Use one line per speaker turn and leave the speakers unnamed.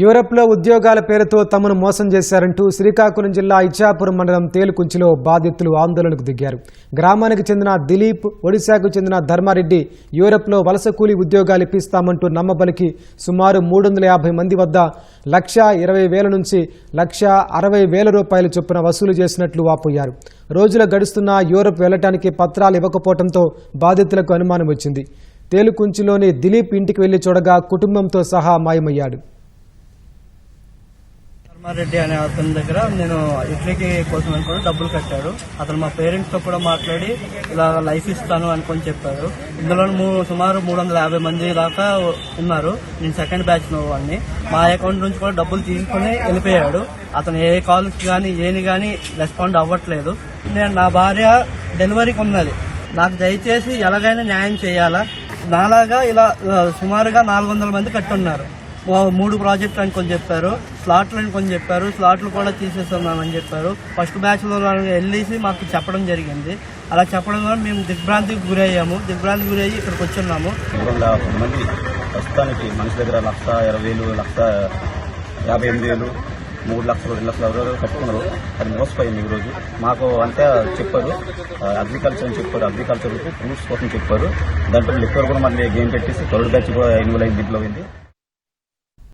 యూరప్లో ఉద్యోగాల పేరుతో తమను మోసం చేశారంటూ శ్రీకాకుళం జిల్లా ఇచ్చాపురం మండలం తేలుకుంచిలో బాధితులు ఆందోళనకు దిగారు. గ్రామానికి చెందిన దిలీప్ ఒడిశాకు చెందిన ధర్మారెడ్డి యూరప్లో వలస కూలీ ఉద్యోగాలు ఇప్పిస్తామంటూ నమ్మబలికి సుమారు మూడు వందల యాభై మంది వద్ద లక్ష ఇరవై వేల నుంచి లక్ష అరవై వేల రూపాయల చొప్పున వసూలు చేసినట్లు వాపోయారు. రోజులు గడుస్తున్నా యూరప్ వెళ్ళటానికి పత్రాలు ఇవ్వకపోవడంతో బాధితులకు అనుమానం వచ్చింది. తేలుకుంచిలోని దిలీప్ ఇంటికి వెళ్ళి చూడగా కుటుంబంతో సహా మాయమయ్యాడు.
రెడ్డి అనే అతని దగ్గర నేను ఇడ్లీకి కోసం అనుకుని డబ్బులు కట్టాడు. అతను మా పేరెంట్స్తో కూడా మాట్లాడి ఇలా లైఫ్ ఇస్తాను అనుకొని చెప్పారు. ఇందులో మూ- సుమారు మూడు వందల యాభై మంది దాకా ఉన్నారు. నేను సెకండ్ బ్యాచ్ వాడిని. మా అకౌంట్ నుంచి కూడా డబ్బులు తీసుకుని వెళ్ళిపోయాడు. అతను ఏ కాల్స్ కానీ ఏని కానీ రెస్పాండ్ అవ్వట్లేదు. నేను నా భార్య డెలివరీకి ఉన్నది. నాకు దయచేసి ఎలాగైనా న్యాయం చేయాలా? నాలాగా ఇలా సుమారుగా నాలుగు వందల మంది కట్టున్నారు. మూడు ప్రాజెక్టులు అని కొన్ని చెప్పారు. స్లాట్లు అని కొన్ని చెప్పారు. స్లాట్లు కూడా తీసేస్తున్నామని చెప్పారు. ఫస్ట్ బ్యాచ్లో వెళ్ళేసి మాకు చెప్పడం జరిగింది. అలా చెప్పడం ద్వారా మేము దిగ్భ్రాంతికి గురయ్యాము. దిగ్భ్రాంతికి గురయ్యి ఇక్కడికి వచ్చున్నాము.
మంది ప్రస్తుతానికి మనిషి దగ్గర లక్ష ఇరవై వేలు లక్ష యాభై ఎనిమిది వేలు మూడు లక్షలు రెండు లక్షల అరవై వేలు కట్టుకున్నారు. అది మోసపోయింది ఈరోజు మాకు అంతే చెప్పారు. అగ్రికల్చర్ అని చెప్పారు. అగ్రికల్చర్ ఫ్రూట్స్ కోసం చెప్పారు. దాంట్లో లిక్కర్ కూడా మళ్ళీ గేమ్ పెట్టేసి థర్డ్ బ్యాచ్ కూడా ఎన్నికలు అయింది దీంట్లో అయింది